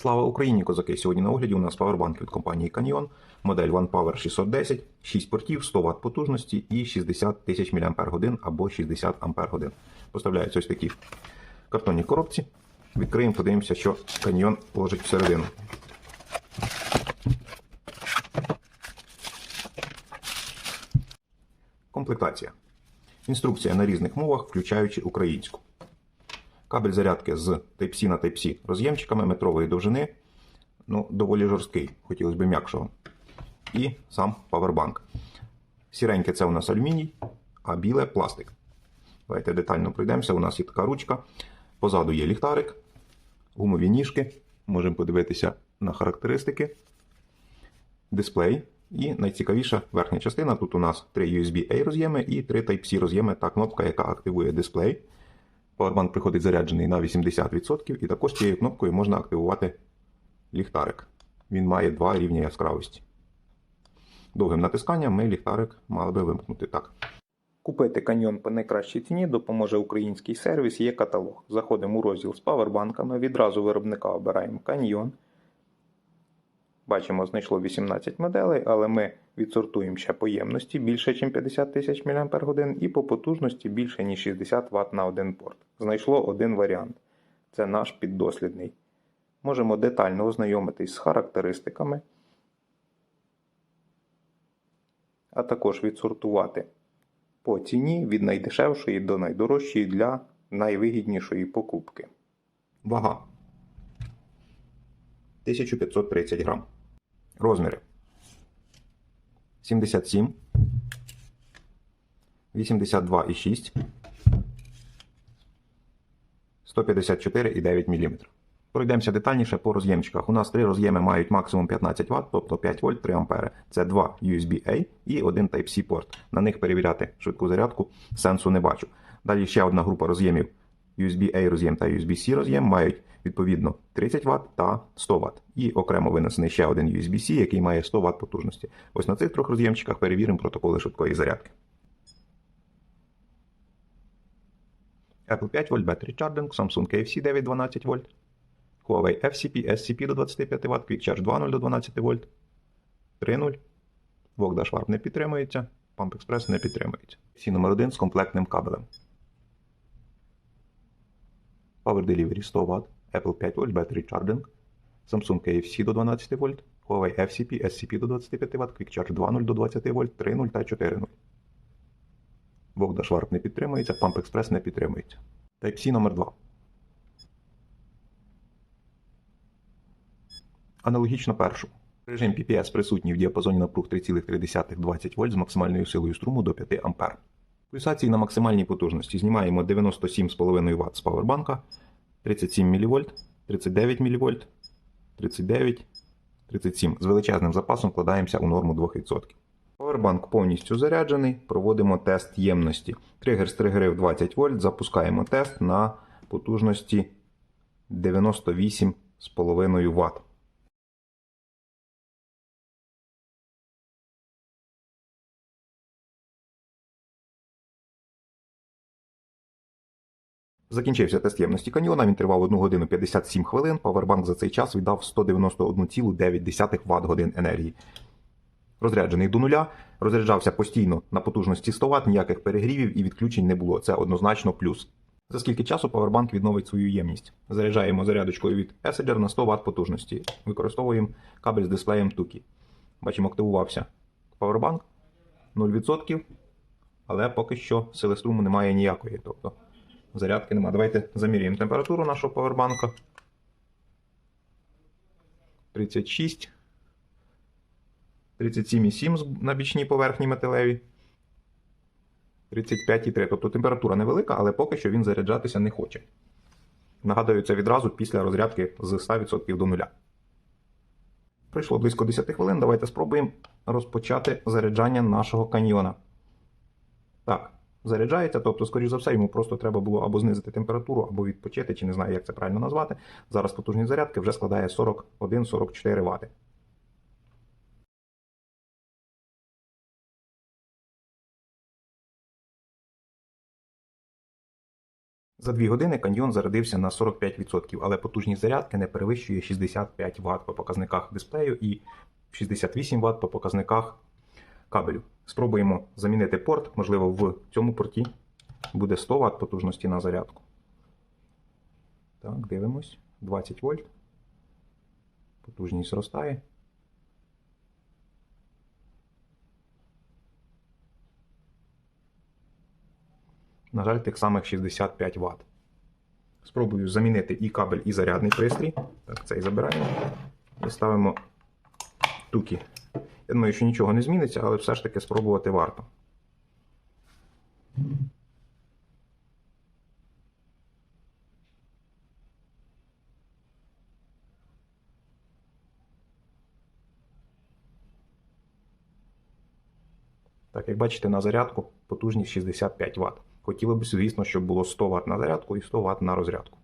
Слава Україні, козаки! Сьогодні на огляді у нас павербанк від компанії Canyon, модель OnePower 610, 6 портів, 100 Вт потужності і 60 тисяч мАч або 60 Ах. Поставляються ось такі картонні коробці. Відкриємо, подивимося, що Canyon ложить всередину. Комплектація. Інструкція на різних мовах, включаючи українську. Кабель зарядки з Type-C на Type-C роз'ємчиками метрової довжини. Ну, доволі жорсткий, хотілося б м'якшого. І сам павербанк. Сіреньке це у нас алюміній, а біле пластик. Давайте детально пройдемося. У нас є така ручка. Позаду є ліхтарик, гумові ніжки. Можемо подивитися на характеристики. Дисплей. І найцікавіша верхня частина. Тут у нас 3 USB-A роз'єми і 3 Type-C роз'єми та кнопка, яка активує дисплей. Powerbank приходить заряджений на 80%, і також цією кнопкою можна активувати ліхтарик. Він має два рівні яскравості. Довгим натисканням ми ліхтарик мали би вимкнути так. Купити каньйон по найкращій ціні допоможе український сервіс, є каталог. Заходимо у розділ з павербанками, відразу виробника обираємо каньйон. Бачимо, знайшло 18 моделей, але ми відсортуємо ще по ємності більше, ніж 50 тисяч мАч і по потужності більше, ніж 60 Вт на один порт. Знайшло один варіант. Це наш піддослідний. Можемо детально ознайомитись з характеристиками, а також відсортувати по ціні від найдешевшої до найдорожчої для найвигіднішої покупки. Вага 1530 грам. Розміри 77, 82,6, 154,9 мм. Пройдемося детальніше по роз'ємчиках. У нас три роз'єми мають максимум 15 Вт, тобто 5 вольт 3 А. Це два USB-A і один Type-C порт. На них перевіряти швидку зарядку сенсу не бачу. Далі ще одна група роз'ємів USB-A роз'єм та USB-C роз'єм мають відповідно 30 Вт та 100 Вт. І окремо винесений ще один USB-C, який має 100 Вт потужності. Ось на цих трьох роз'ємчиках перевіримо протоколи швидкої зарядки. Apple 5 вольт Battery Charging, Samsung KFC 912 вольт, Huawei FCP, SCP до 25 Вт, QuickCharge 2.0 до 12 вольт, 3.0, Vogda Sharp не підтримується, Pump Express не підтримується. Всі номер 1 з комплектним кабелем. Power Delivery 100 Вт, Apple 5 вольт Battery Charging, Samsung KFC до 12 вольт, Huawei FCP, SCP до 25 Вт, QuickCharge 2.0 до 20 вольт, 3.0 та 4.0. Vogda Sharp не підтримується, Pump Express не підтримується. Type-C номер 2. Аналогічно першому. Режим PPS присутній в діапазоні напруг 3,3-20 вольт з максимальною силою струму до 5 А. Пульсації на максимальній потужності знімаємо 97,5 Вт з павербанка, 37 мВ, 39 мВ, 39, 37. З величезним запасом вкладаємося у норму 2%. Павербанк повністю заряджений, проводимо тест ємності. Тригер стригерив 20 вольт, запускаємо тест на потужності 98,5 Вт. Закінчився тест ємності каньйона, він тривав 1 годину 57 хвилин. Павербанк за цей час віддав 191,9 Вт годин енергії. Розряджений до нуля, розряджався постійно на потужності 100 Вт, ніяких перегрівів і відключень не було. Це однозначно плюс. За скільки часу павербанк відновить свою ємність? Заряджаємо зарядочкою від Essenger на 100 Вт потужності. Використовуємо кабель з дисплеєм Тукі. Бачимо, активувався павербанк 0%, але поки що сили струму немає ніякої. Тобто зарядки немає. Давайте заміряємо температуру нашого павербанка. 36. 37,7 на бічній поверхні металеві. 35,3. Тобто температура невелика, але поки що він заряджатися не хоче. Нагадую, це відразу після розрядки з 100% до нуля. Пройшло близько 10 хвилин. Давайте спробуємо розпочати заряджання нашого каньйона. Так, заряджається, тобто, скоріш за все, йому просто треба було або знизити температуру, або відпочити, чи не знаю, як це правильно назвати. Зараз потужність зарядки вже складає 41-44 Вт. За 2 години каньйон зарядився на 45%, але потужність зарядки не перевищує 65 Вт по показниках дисплею і 68 Вт по показниках кабелю. Спробуємо замінити порт, можливо, в цьому порті буде 100 Вт потужності на зарядку. Так, дивимось. 20 вольт. Потужність зростає. На жаль, тих самих 65 Вт. Спробую замінити і кабель, і зарядний пристрій. Так, цей забираємо. І ставимо туки. Я думаю, що нічого не зміниться, але все ж таки спробувати варто. Так, як бачите, на зарядку потужність 65 Вт. Хотіло б, звісно, щоб було 100 Вт на зарядку і 100 Вт на розрядку.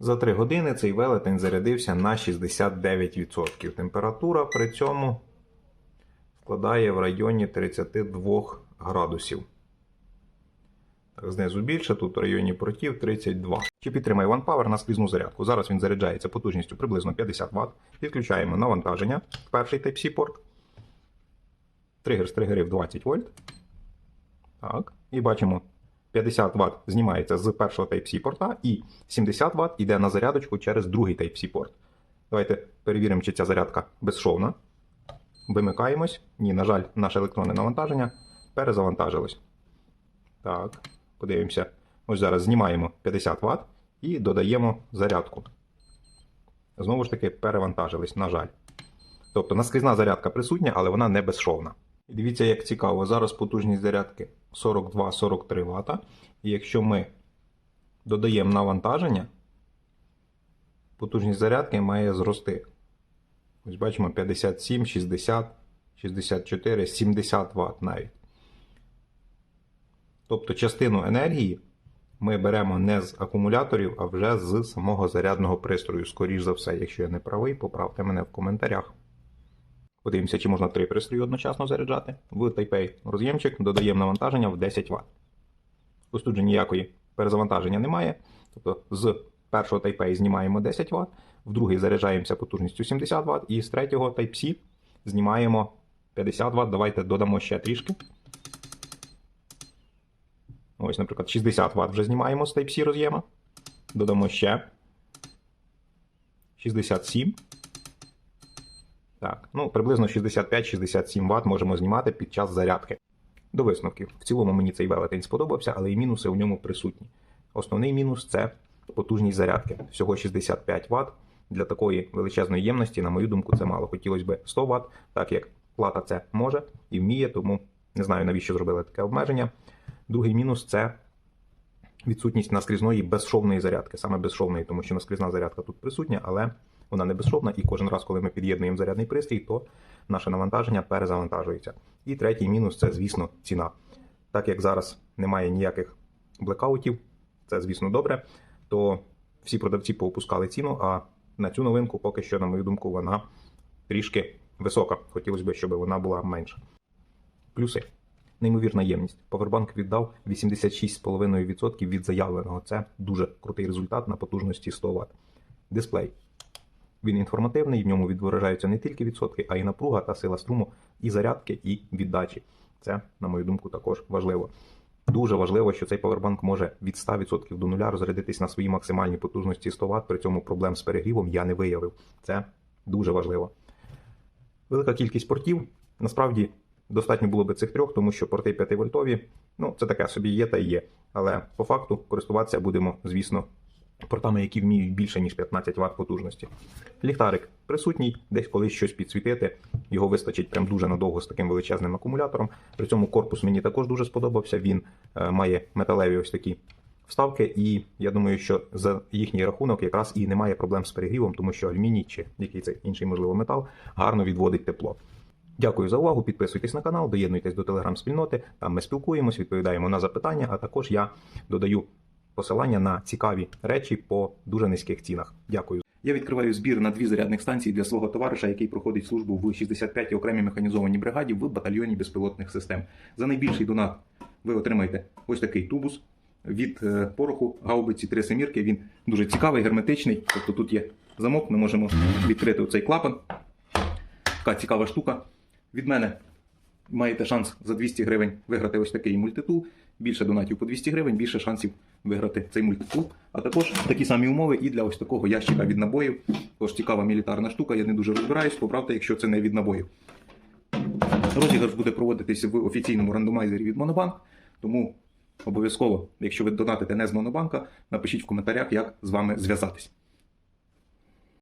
За 3 години цей велетень зарядився на 69%. Температура при цьому складає в районі 32 градусів. Так, знизу більше, тут в районі портів 32. Чи підтримає OnePower на скрізну зарядку? Зараз він заряджається потужністю приблизно 50 Вт. Підключаємо навантаження перший Type-C порт. Тригер стригерів 20 вольт. Так. І бачимо, 50 Вт знімається з першого Type-C порта, і 70 Вт йде на зарядочку через другий Type-C порт. Давайте перевіримо, чи ця зарядка безшовна. Вимикаємось. Ні, на жаль, наше електронне навантаження перезавантажилось. Так, подивимося. Ось зараз знімаємо 50 Вт і додаємо зарядку. Знову ж таки, перевантажились, на жаль. Тобто наскрізна зарядка присутня, але вона не безшовна. І дивіться, як цікаво, зараз потужність зарядки 42-43 Вт. І якщо ми додаємо навантаження, потужність зарядки має зрости. Ось бачимо 57, 60, 64, 70 Вт навіть. Тобто частину енергії ми беремо не з акумуляторів, а вже з самого зарядного пристрою. Скоріш за все, якщо я не правий, поправте мене в коментарях. Подивимося, чи можна три пристрої одночасно заряджати. В Type-A роз'ємчик додаємо навантаження в 10 Вт. Ось тут же ніякої перезавантаження немає. Тобто з першого Type-A знімаємо 10 Вт, в другий заряджаємося потужністю 70 Вт, і з третього Type-C знімаємо 50 Вт. Давайте додамо ще трішки. Ось, наприклад, 60 Вт вже знімаємо з Type-C роз'єма. Додамо ще 67. Так, ну приблизно 65-67 Вт можемо знімати під час зарядки. До висновків. В цілому мені цей велетень сподобався, але і мінуси у ньому присутні. Основний мінус це потужність зарядки. Всього 65 Вт. Для такої величезної ємності, на мою думку, це мало. Хотілося б 100 Вт, так як плата це може і вміє, тому не знаю, навіщо зробили таке обмеження. Другий мінус це відсутність наскрізної безшовної зарядки, саме безшовної, тому що наскрізна зарядка тут присутня, але вона не безшовна, і кожен раз, коли ми під'єднуємо зарядний пристрій, то наше навантаження перезавантажується. І третій мінус це, звісно, ціна. Так як зараз немає ніяких блекаутів, це, звісно, добре, то всі продавці поопускали ціну, а на цю новинку поки що, на мою думку, вона трішки висока. Хотілося б, щоб вона була менша. Плюси. Неймовірна ємність. Powerbank віддав 86,5% від заявленого. Це дуже крутий результат на потужності 100 Вт. Дисплей. Він інформативний, в ньому відображаються не тільки відсотки, а й напруга та сила струму, і зарядки, і віддачі. Це, на мою думку, також важливо. Дуже важливо, що цей павербанк може від 100% до нуля розрядитись на своїй максимальній потужності 100 Вт, при цьому проблем з перегрівом я не виявив. Це дуже важливо. Велика кількість портів. Насправді достатньо було би цих трьох, тому що порти 5 вольтові, ну це таке собі є та є. Але по факту користуватися будемо, звісно, портами, які вміють більше, ніж 15 Вт потужності. Ліхтарик присутній, десь колись щось підсвітити. Його вистачить прям дуже надовго з таким величезним акумулятором. При цьому корпус мені також дуже сподобався. Він е, має металеві ось такі вставки, і я думаю, що за їхній рахунок якраз і немає проблем з перегрівом, тому що алюміній чи який це інший можливо метал гарно відводить тепло. Дякую за увагу. Підписуйтесь на канал, доєднуйтесь до телеграм-спільноти. Там ми спілкуємось, відповідаємо на запитання, а також я додаю посилання на цікаві речі по дуже низьких цінах. Дякую. Я відкриваю збір на дві зарядних станції для свого товариша, який проходить службу в 65-й окремій механізованій бригаді в батальйоні безпілотних систем. За найбільший донат ви отримаєте ось такий тубус від е, пороху гаубиці три семірки. Він дуже цікавий, герметичний. Тобто тут є замок, ми можемо відкрити оцей клапан. Така цікава штука. Від мене маєте шанс за 200 гривень виграти ось такий мультитул. Більше донатів по 200 гривень, більше шансів виграти цей мультитул. А також такі самі умови і для ось такого ящика від набоїв. Тож цікава мілітарна штука, я не дуже розбираюсь, поправте, якщо це не від набоїв. Розіграш буде проводитись в офіційному рандомайзері від Монобанк. Тому обов'язково, якщо ви донатите не з Монобанка, напишіть в коментарях, як з вами зв'язатись.